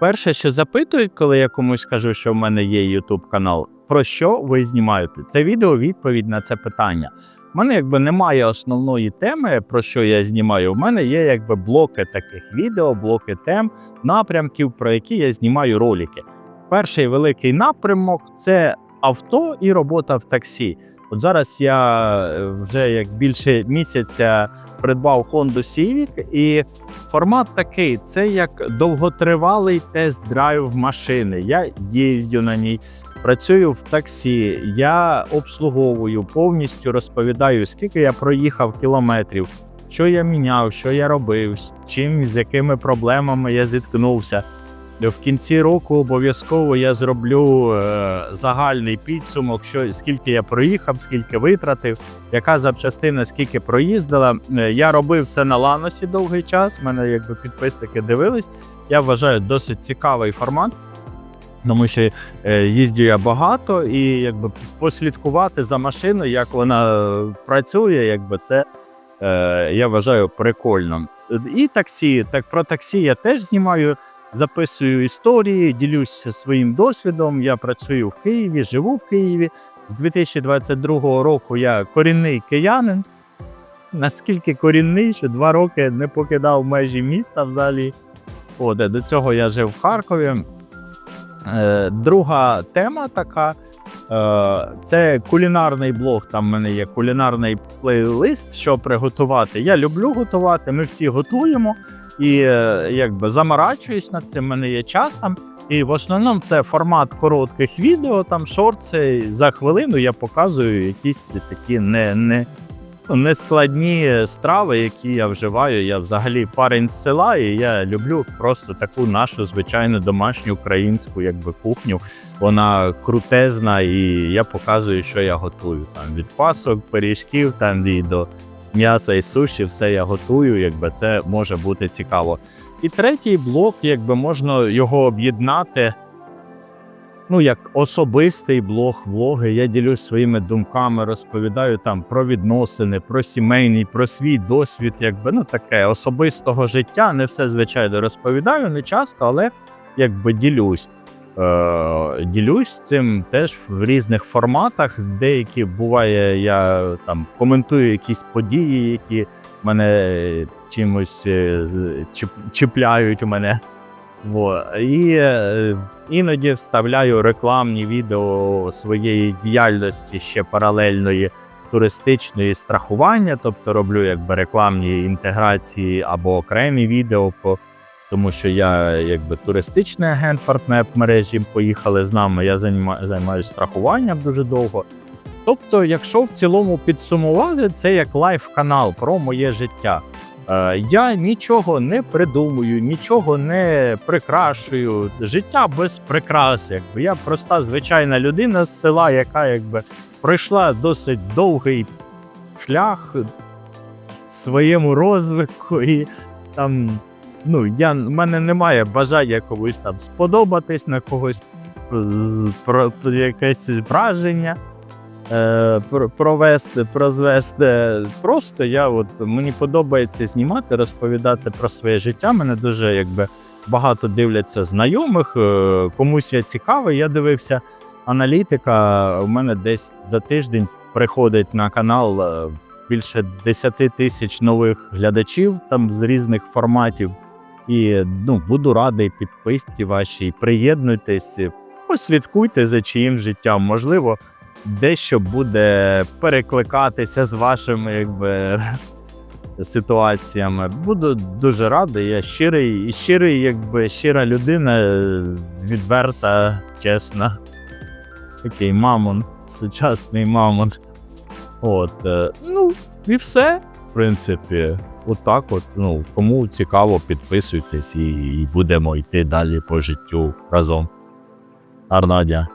Перше, що запитують, коли я комусь кажу, що в мене є YouTube канал, про що ви знімаєте? Це відео відповідь на це питання. У мене якби немає основної теми, про що я знімаю. У мене є якби блоки таких відео, блоки тем, напрямків, про які я знімаю ролики. Перший великий напрямок це авто і робота в таксі. От зараз я е, вже як більше місяця придбав Honda Civic, і формат такий: це як довготривалий тест-драйв машини. Я їздю на ній, працюю в таксі, я обслуговую, повністю розповідаю, скільки я проїхав кілометрів, що я міняв, що я робив, з чим, з якими проблемами я зіткнувся. В кінці року обов'язково я зроблю е, загальний підсумок, що скільки я проїхав, скільки витратив, яка запчастина, скільки проїздила. Е, я робив це на Ланосі довгий час. Мене якби підписники дивились. Я вважаю досить цікавий формат, тому що е, їздю я багато, і якби послідкувати за машиною, як вона е, працює, якби це е, я вважаю прикольно. І таксі, так про таксі я теж знімаю записую історії, ділюся своїм досвідом. Я працюю в Києві, живу в Києві. З 2022 року я корінний киянин. Наскільки корінний, що два роки не покидав межі міста взагалі. О, де до цього я жив в Харкові. Е, друга тема така. Е, це кулінарний блог. Там в мене є кулінарний плейлист, що приготувати. Я люблю готувати, ми всі готуємо і е, якби заморачуюсь над цим. в мене є час там. І в основному це формат коротких відео, там шорти. За хвилину я показую якісь такі не, не, ну, нескладні страви, які я вживаю. Я взагалі парень з села, і я люблю просто таку нашу звичайну домашню українську якби, кухню. Вона крутезна, і я показую, що я готую. Там від пасок, пиріжків, там і до м'яса і суші, все я готую, якби це може бути цікаво. І третій блок, якби можна його об'єднати. Ну, як особистий блог, влоги, я ділюсь своїми думками, розповідаю там про відносини, про сімейний, про свій досвід, якби ну таке особистого життя. Не все звичайно розповідаю, не часто, але якби ділюсь. Е, ділюсь цим теж в різних форматах. Деякі буває, я там коментую якісь події, які мене чимось е, чіп- чіпляють у мене. Во. І е, іноді вставляю рекламні відео своєї діяльності ще паралельної туристичної страхування, тобто роблю якби рекламні інтеграції або окремі відео по тому що я якби туристичний агент партнер мережі поїхали з нами. Я займа, займаюся страхуванням дуже довго. Тобто, якщо в цілому підсумувати, це як лайф-канал про моє життя. Е, я нічого не придумую, нічого не прикрашую. Життя без прикрас. Якби я проста звичайна людина з села, яка якби пройшла досить довгий шлях своєму розвитку і там ну, я, в мене немає бажання комусь там сподобатись на когось про, про якесь враження е, провести, прозвести. Просто я от мені подобається знімати, розповідати про своє життя. Мене дуже якби багато дивляться знайомих. е, комусь я цікавий. Я дивився аналітика. У мене десь за тиждень приходить на канал е, більше 10 тисяч нових глядачів там з різних форматів. І ну, буду радий підписці вашій. Приєднуйтесь, послідкуйте за чиїм життям. Можливо, дещо буде перекликатися з вашими якби, ситуаціями. Буду дуже радий. Я щирий, і щирий, якби щира людина, відверта, чесна. Такий мамон, сучасний мамон. От, е, ну, і все, в принципі. Отак, от, ну, кому цікаво, підписуйтесь і, і будемо йти далі по життю разом. Гарного дня.